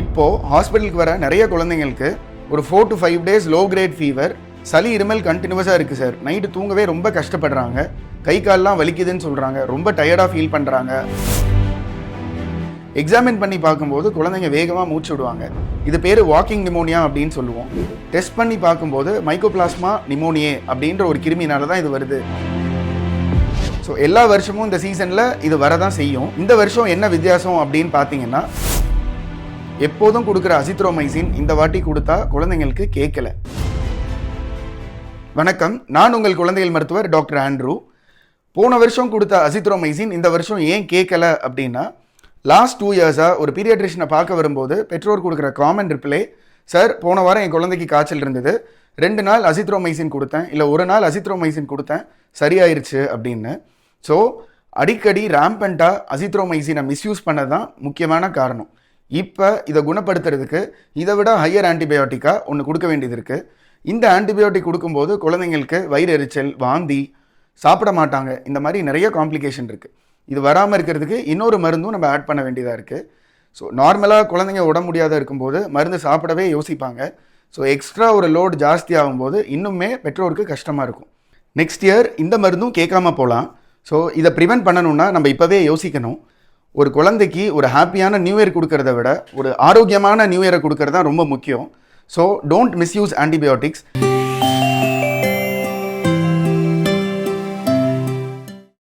இப்போது ஹாஸ்பிட்டலுக்கு வர நிறைய குழந்தைங்களுக்கு ஒரு four to five days low grade fever சளி இருமல் கண்டினியூஸாக இருக்குது சார். நைட்டு தூங்கவே ரொம்ப கஷ்டப்படுறாங்க. கை கால்லாம் வலிக்குதுன்னு சொல்கிறாங்க ரொம்ப டயர்டாக ஃபீல் பண்ணுறாங்க எக்ஸாமின் பண்ணி பார்க்கும்போது குழந்தைங்க வேகமாக மூச்சு விடுவாங்க. இது பேர் வாக்கிங் நிமோனியா அப்படின்னு சொல்லுவோம். டெஸ்ட் பண்ணி பார்க்கும்போது மைக்கோபிளாஸ்மா நிமோனியே அப்படின்ற ஒரு கிருமினால தான் இது வருது. ஸோ எல்லா வருஷமும் இந்த சீசனில் இது வரதான் செய்யும். இந்த வருஷம் என்ன வித்தியாசம் அப்படின்னு பார்த்தீங்கன்னா எப்போதும் கொடுக்குற அசித்ரோமைசின் இந்த வாட்டி கொடுத்தா குழந்தைங்களுக்கு கேட்கல வணக்கம். நான் உங்கள் குழந்தைகள் மருத்துவர் டாக்டர் ஆண்ட்ரூ. போன வருஷம் கொடுத்த அசித்ரோமைசின் இந்த வருஷம் ஏன் கேட்கல அப்படின்னா லாஸ்ட் டூ இயர்ஸாக ஒரு பீரியட்ரிஷனை பார்க்க வரும்போது பெற்றோர் கொடுக்குற காமன் ரிப்ளே சார் போன வாரம் என் குழந்தைக்கு காய்ச்சல் இருந்தது. ரெண்டு நாள் அசித்ரோமைசின் கொடுத்தேன். இல்லை ஒரு நாள் அசித்ரோமைசின் கொடுத்தேன். சரியாயிருச்சு அப்படின்னு. ஸோ அடிக்கடி ரேம்பண்ட்டாக அசித்ரோமைசினை மிஸ்யூஸ் பண்ண தான் முக்கியமான காரணம். இப்போ இதை குணப்படுத்துறதுக்கு இதை விட ஹையர் ஆன்டிபயோட்டிக்காக ஒன்று கொடுக்க வேண்டியது இருக்குது இந்த ஆன்டிபயோட்டிக் கொடுக்கும்போது குழந்தைங்களுக்கு வயிறு எரிச்சல் வாந்தி சாப்பிட மாட்டாங்க. இந்த மாதிரி நிறைய காம்ப்ளிகேஷன் இருக்குது இது வராமல் இருக்கிறதுக்கு இன்னொரு மருந்தும் நம்ம ஆட் பண்ண வேண்டியதாக இருக்குது ஸோ நார்மலாக குழந்தைங்க உடம்பு முடியாத இருக்கும்போது மருந்து சாப்பிடவே யோசிப்பாங்க. ஸோ எக்ஸ்ட்ரா ஒரு லோடு ஜாஸ்தி ஆகும்போது இன்னுமே பெற்றோருக்கு கஷ்டமாக இருக்கும். நெக்ஸ்ட் இயர் இந்த மருந்தும் கேட்காம போகலாம் ஸோ இதை ப்ரிவென்ட் பண்ணணும்னா நம்ம இப்போவே யோசிக்கணும். ஒரு குழந்தைக்கு ஒரு ஹாப்பியான நியூ இயர் கொடுக்கறத விட ஒரு ஆரோக்கியமான நியூ இயரை கொடுக்கறது தான் ரொம்ப முக்கியம். So don't misuse antibiotics